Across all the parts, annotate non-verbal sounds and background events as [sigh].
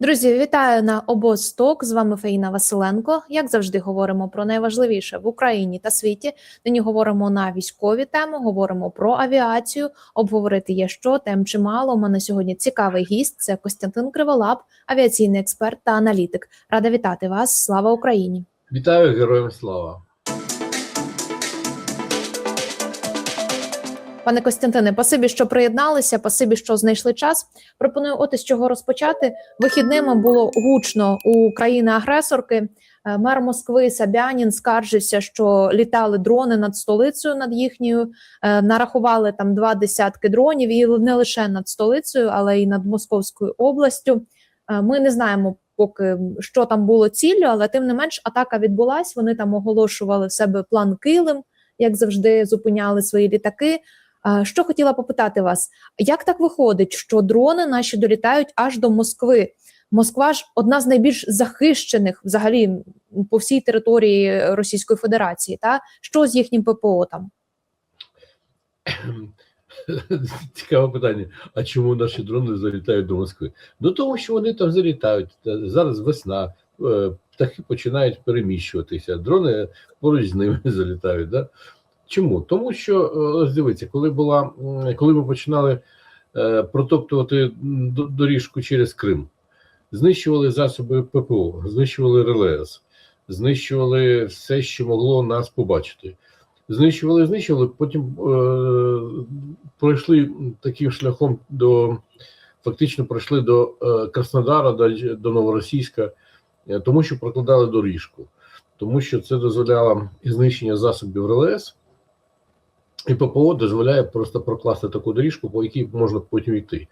Друзі, вітаю на обосток. З вами Фаїна Василенко. Як завжди, говоримо про найважливіше в Україні та світі. Нині говоримо на військові теми, говоримо про авіацію. Обговорити є що тем чимало. У мене сьогодні цікавий гість. Це Костянтин Криволап, авіаційний експерт та аналітик. Рада вітати вас. Слава Україні! Вітаю героям слава. Пане Костянтине, пасибі, що приєдналися, пасибі, що знайшли час. Пропоную от із чого розпочати. Вихідними було гучно у країни-агресорки. Е, Мер Москви Сабянін скаржився, що літали дрони над столицею, над їхньою е, нарахували там два десятки дронів, і не лише над столицею, але й над Московською областю. Е, Ми не знаємо поки що там було ціллю, але тим не менш атака відбулась. Вони там оголошували в себе план Килим, як завжди, зупиняли свої літаки. Що хотіла попитати вас, як так виходить, що дрони наші долітають аж до Москви? Москва ж одна з найбільш захищених взагалі по всій території Російської Федерації. Та що з їхнім ППО там? [clears throat] Цікаве питання. А чому наші дрони залітають до Москви? Ну тому що вони там залітають. Зараз весна, е, птахи починають переміщуватися, дрони поруч з ними [laughs] залітають. Да? Чому? Тому що е, ось дивіться, коли була коли ми починали е, протоптувати доріжку через Крим, знищували засоби ППО, знищували РЛС, знищували все, що могло нас побачити. Знищували, знищували, потім е, пройшли таким шляхом до фактично пройшли до е, Краснодара, далі до Новоросійська, е, тому що прокладали доріжку, тому що це дозволяло і знищення засобів РЛС, і ППО дозволяє просто прокласти таку доріжку, по якій можна потім йти.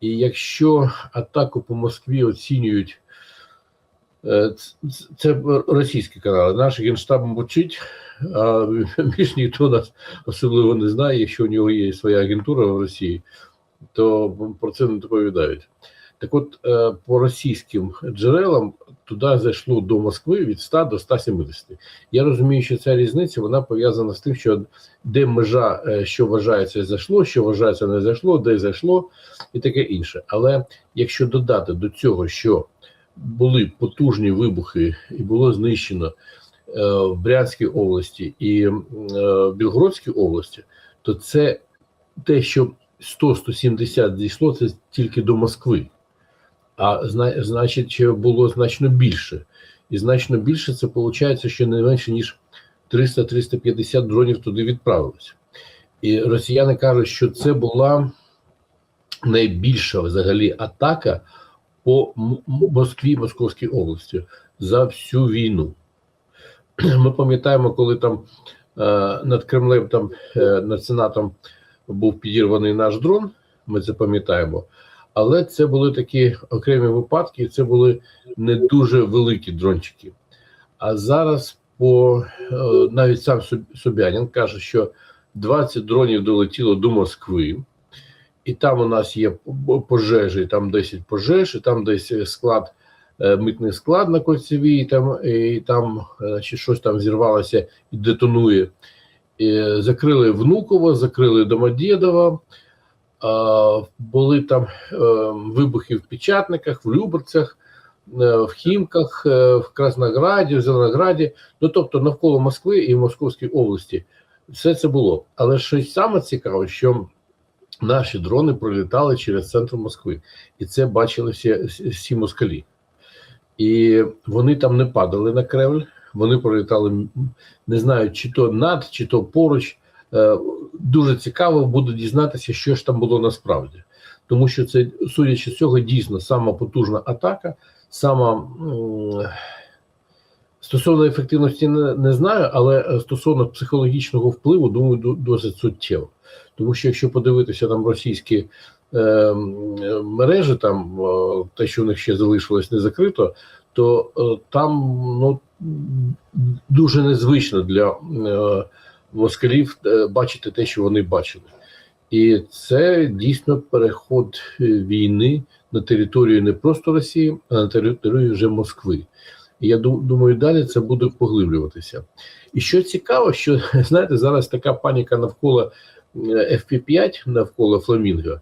І якщо атаку по Москві оцінюють, е, це російські канали, наш генштаб мовчить, а [laughs] більш ніхто нас особливо не знає, якщо у нього є своя агентура в Росії, то про це не доповідають. Так от, е, по російським джерелам туди зайшло до Москви від 100 до 170. Я розумію, що ця різниця вона пов'язана з тим, що де межа, е, що вважається, зайшло, що вважається не зайшло, де зайшло, і таке інше. Але якщо додати до цього, що були потужні вибухи і було знищено е, в Брянській області і Білгородській області, то це те, що 100-170 дійшло, це тільки до Москви. А значить, було значно більше. І значно більше це виходить, що не менше, ніж 300-350 дронів туди відправилося. І росіяни кажуть, що це була найбільша взагалі атака по Москві, Московській області за всю війну. [clears throat] Ми пам'ятаємо, коли там е, над Кремлем, там е, над Сенатом був підірваний наш дрон, ми це пам'ятаємо. Але це були такі окремі випадки, це були не дуже великі дрончики. А зараз по е, навіть сам Собянін каже, що 20 дронів долетіло до Москви, і там у нас є пожежі, там 10 пожеж, і там десь склад, е, митний склад на кольцевій, і там, і там е, значить, щось там зірвалося і детонує. І закрили Внуково, закрили Домодєдово, були там е, вибухи в Печатниках, в Люберцях, е, в Хімках, е, в Краснограді, в Зеленограді, ну тобто навколо Москви і в Московській області. Все це було. Але що саме цікаве, що наші дрони пролітали через центр Москви, і це бачили всі, всі москалі. І вони там не падали на Кремль, вони пролітали, не знаю, чи то над, чи то поруч. Дуже цікаво буде дізнатися, що ж там було насправді. Тому що це, судячи з цього, дійсно сама потужна атака, сама стосовно ефективності не, не знаю, але е, стосовно психологічного впливу, думаю, досить суттєво. Тому що якщо подивитися там російські е, е, мережі, там е, те, що в них ще залишилось не закрито, то е, там ну, дуже незвично для е, москалів е, бачити те, що вони бачили. І це дійсно переход е, війни на територію не просто Росії, а на територію вже Москви. І я думаю, далі це буде поглиблюватися. І що цікаво, що [laughs] знаєте, зараз така паніка навколо е, FP5, навколо Фламінго,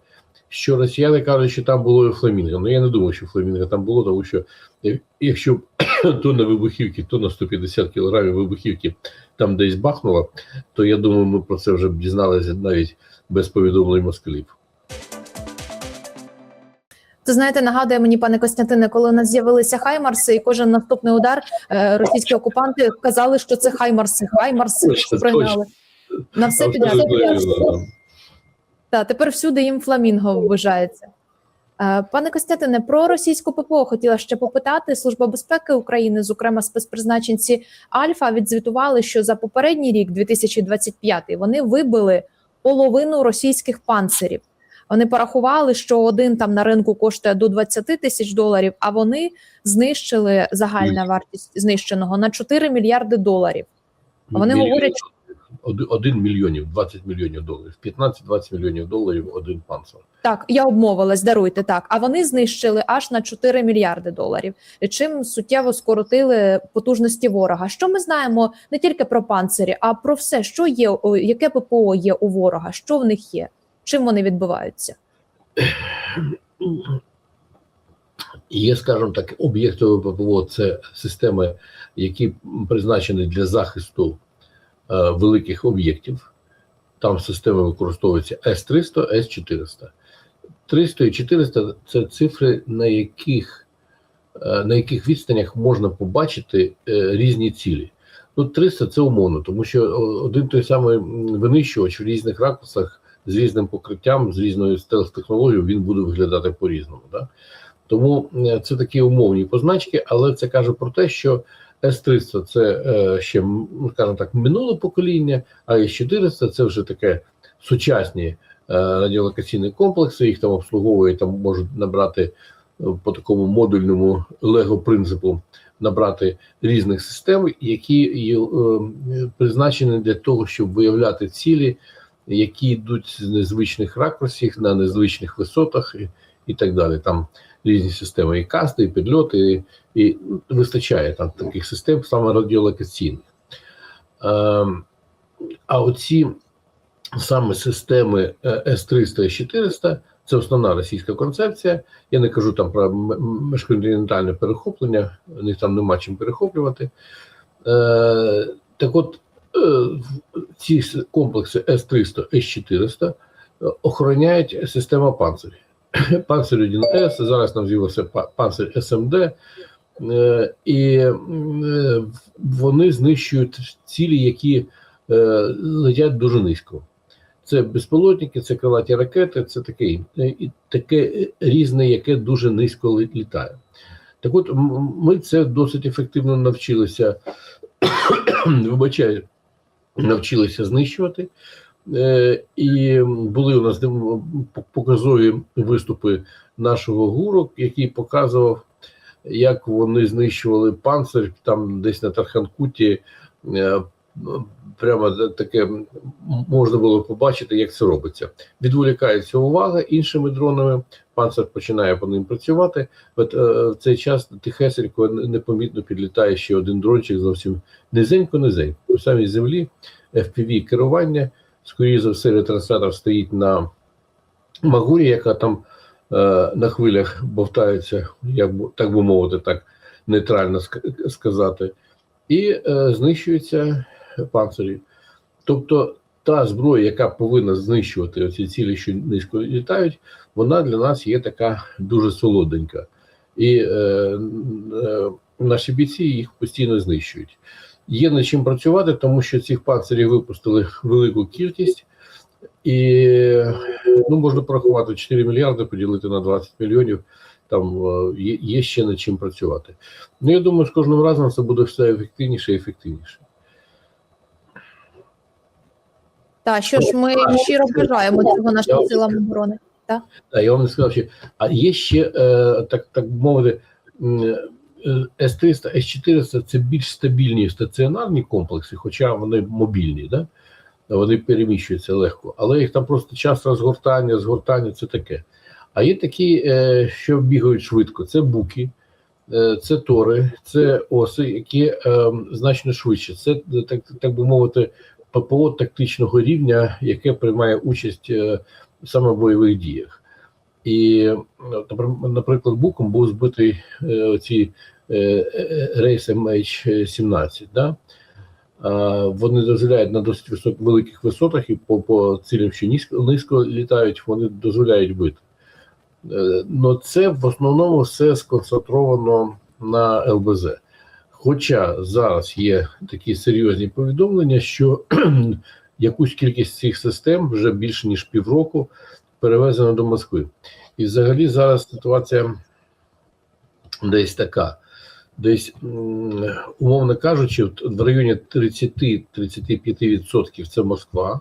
що росіяни кажуть, що там було і фламінго. Ну я не думаю, що фламінго там було, тому що якщо [coughs] тонна вибухівки, тонна 150 кілограмів вибухівки там десь бахнуло, то я думаю, ми про це вже б дізналися навіть без повідомлень москалів. Це знаєте, нагадує мені, пане Костянтине, коли у нас з'явилися хаймарси, і кожен наступний удар е, російські окупанти казали, що це хаймарси, хаймарси Точно, пригнали. На все підряд. Та тепер всюди їм фламінго вважається. Е, пане Костятине, про російську ППО хотіла ще попитати. Служба безпеки України, зокрема спецпризначенці Альфа, відзвітували, що за попередній рік, 2025, вони вибили половину російських панцирів. Вони порахували, що один там на ринку коштує до 20 тисяч доларів. А вони знищили загальна вартість знищеного на 4 мільярди доларів. Вони говорять, що 1 мільйонів 20 мільйонів доларів, 15-20 мільйонів доларів один панцер. Так, я обмовилась, даруйте так. А вони знищили аж на 4 мільярди доларів, чим суттєво скоротили потужності ворога. Що ми знаємо не тільки про панцирі, а про все, що є, яке ППО є у ворога, що в них є, чим вони відбуваються? Є, скажімо так, об'єктове ППО це системи, які призначені для захисту великих об'єктів. Там системи використовуються С-300, С-400. 300 і 400 – це цифри, на яких, е, на яких відстанях можна побачити е, різні цілі. Ну, 300 – це умовно, тому що один той самий винищувач в різних ракурсах з різним покриттям, з різною стелс-технологією, він буде виглядати по-різному. Да? Тому е, це такі умовні позначки, але це каже про те, що С-300 це е, ще, ну, скажімо так, минуле покоління, а С-400 це вже таке сучасні е, радіолокаційні комплекси, їх там обслуговує, там можуть набрати е, по такому модульному лего принципу набрати різних систем, які є, е, призначені для того, щоб виявляти цілі, які йдуть з незвичних ракурсів на незвичних висотах і, і так далі. Там різні системи і касти, і підльоти, і, і вистачає там таких систем, саме радіолокаційних. Ем, а оці саме системи е, С-300 і С-400 це основна російська концепція. Я не кажу там про міжконтинентальне перехоплення, у них там нема чим перехоплювати. Е, так от, е, ці комплекси С-300, С-400 е, охороняють система панцирів. [coughs] Панцир 1С, зараз нам з'явився па- панцир СМД, е, і е, вони знищують цілі, які е, летять дуже низько. Це безпілотники, це крилаті ракети, це таке, таке різне, яке дуже низько літає. Так от ми це досить ефективно навчилися, [coughs] вибачаю, навчилися знищувати. Е, І були у нас показові виступи нашого гуру, який показував, як вони знищували панцир там десь на Тарханкуті. е, Прямо таке можна було побачити, як це робиться. Відволікається увага іншими дронами. Панцир починає по ним працювати. Е, в цей час тихесенько непомітно підлітає ще один дрончик зовсім низенько-низенько. У самій землі FPV керування. Скоріше за все, ретранслятор стоїть на Магурі, яка там е, на хвилях бовтається, як так би мовити, так нейтрально сказати, і е, знищуються панцирі. Тобто та зброя, яка повинна знищувати оці цілі, що низько літають, вона для нас є така дуже солоденька. І е, е, наші бійці їх постійно знищують. Є над чим працювати, тому що цих панцирів випустили велику кількість, і ну, можна порахувати 4 мільярди, поділити на 20 мільйонів. Там е, є, ще над чим працювати. Ну, я думаю, з кожним разом це буде все ефективніше і ефективніше. Та що ж ми щиро бажаємо цього нашим силам оборони. А я вам не сказав, що а є ще е, так, так мовити. М, е, С-300, С-400 це більш стабільні стаціонарні комплекси, хоча вони мобільні, да? вони переміщуються легко, але їх там просто час розгортання, згортання це таке. А є такі, е, що бігають швидко: це буки, е, це тори, це оси, які значно швидше. Це так, так би мовити, ППО тактичного рівня, яке приймає участь саме в бойових діях. І, ну, наприклад, Буком був збитий е, рейс MH17. Да? Вони дозволяють на досить висок, великих висотах і по, по цілям, що низько, низько літають, вони дозволяють бити. Е, Ну, це в основному все сконцентровано на ЛБЗ. Хоча зараз є такі серйозні повідомлення, що [clears throat] якусь кількість цих систем вже більше ніж півроку перевезено до Москви. І взагалі зараз ситуація десь така. Десь, умовно кажучи, в районі 30-35% це Москва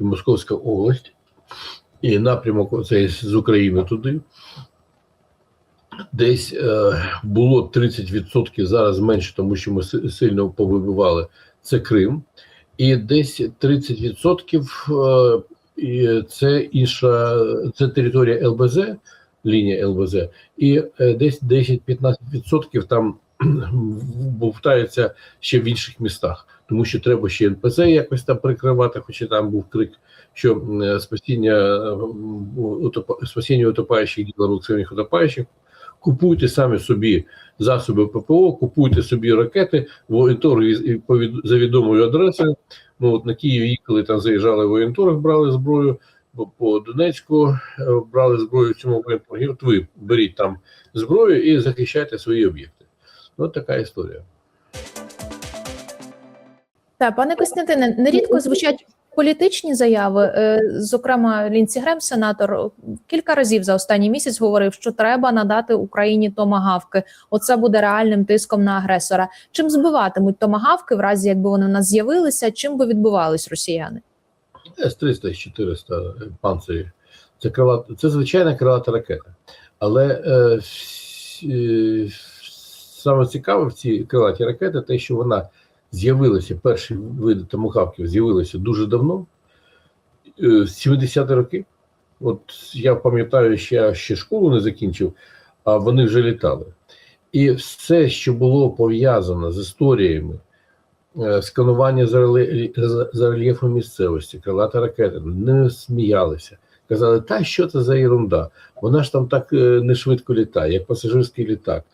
і Московська область, і напрямок цей з України туди. Десь е, було 30%, зараз менше, тому що ми сильно повибивали. Це Крим, і десь 30% е, це інша, це територія ЛБЗ, лінія ЛБЗ, і е, десь 10-15% там [clears throat] бовтаються ще в інших містах, тому що треба ще НПЗ якось там прикривати, хоча там був крик, що е, спасіння спасіння утопаючих діло рук самих утопаючих. Купуйте самі собі засоби ППО, купуйте собі ракети, воєнторг із- і по від- за відомою адресою. Ми от на Київ їхали, там заїжджали воєнторг, брали зброю, по, Донецьку е, брали зброю в цьому воєнторгі. От ви беріть там зброю і захищайте свої об'єкти. От така історія. Так, пане Костянтине, нерідко звучать політичні заяви. Е, Зокрема, Лінці Грем, сенатор, кілька разів за останній місяць говорив, що треба надати Україні томагавки. Оце буде реальним тиском на агресора. Чим збиватимуть томагавки, в разі якби вони в нас з'явилися, чим би відбувались росіяни? С-300 і 400 панцирі. Це, крила, це звичайна крилата ракета. Але е, всі- е, саме цікаве в цій крилатій ракеті те, що вона з'явилася, перші види томогавків з'явилися дуже давно, е, з 70-ті роки. От я пам'ятаю, що я ще школу не закінчив, а вони вже літали. І все, що було пов'язано з історіями, е, сканування за, реле- за- рельєфом місцевості, крилата ракета, не сміялися. Казали, та що це за ерунда? Вона ж там так е, не швидко літає, як пасажирський літак.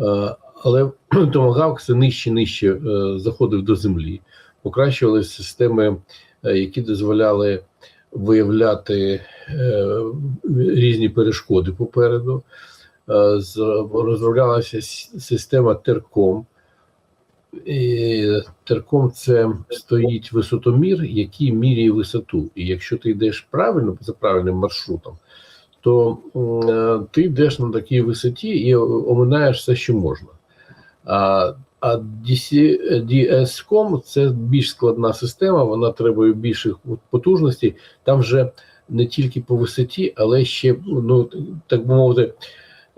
Е, Але [clears throat] Томагавк все нижче нижче е, заходив до землі, покращувалися системи, е, які дозволяли виявляти е, різні перешкоди попереду. Е, Розроблялася система Терком. Терком це стоїть висотомір, який міряє висоту. І якщо ти йдеш правильно за правильним маршрутом, то е, ти йдеш на такій висоті і оминаєш все, що можна. А, а DSCOM – це більш складна система, вона требує більших потужностей. Там вже не тільки по висоті, але ще, ну так би мовити,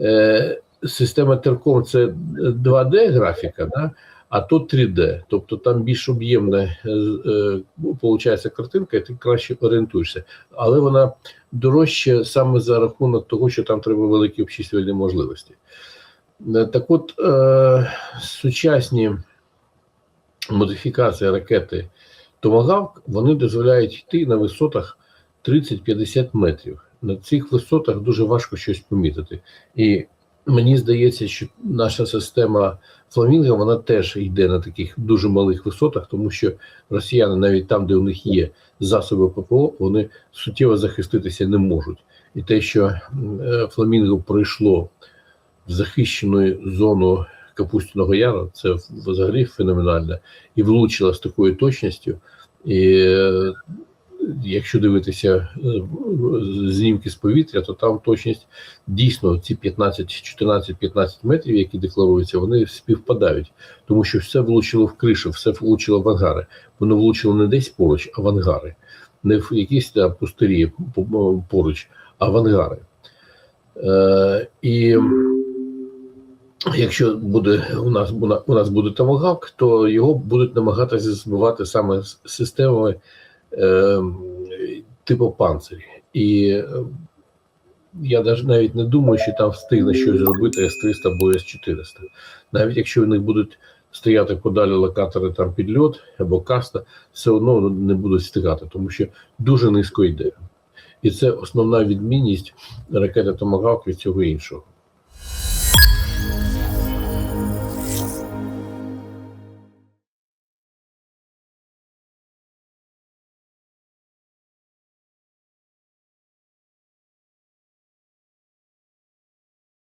е, система Терком це 2D графіка, да? А тут 3D. Тобто там більш об'ємна е, е, получається картинка, і ти краще орієнтуєшся. Але вона дорожча саме за рахунок того, що там треба великі обчислювальні можливості. Е, Так от, е, сучасні модифікації ракети Томагавк вони дозволяють йти на висотах 30-50 метрів. На цих висотах дуже важко щось помітити. І мені здається, що наша система Фламінго вона теж йде на таких дуже малих висотах, тому що росіяни, навіть там, де у них є засоби ППО, вони суттєво захиститися не можуть. І те, що е, Фламінго пройшло в захищену зону Капустяного Яру, це взагалі феноменально, і влучила з такою точністю. І е, якщо дивитися е, знімки з повітря, то там точність дійсно ці 15, 14-15 метрів, які декларуються, вони співпадають, тому що все влучило в кришу, все влучило в ангари. Воно влучило не десь поруч, а в ангари, не в якісь там пустирі поруч, а в ангари. Е, і якщо буде у нас у нас буде томагавк, то його будуть намагатися збивати саме системами типу панцирі. І е, я навіть не думаю, що там встигне щось зробити С-300 або С-400. Навіть якщо в них будуть стояти подалі локатори там підльот або каста, все одно не будуть встигати, тому що дуже низько йде. І це основна відмінність ракети Томагавк від цього іншого.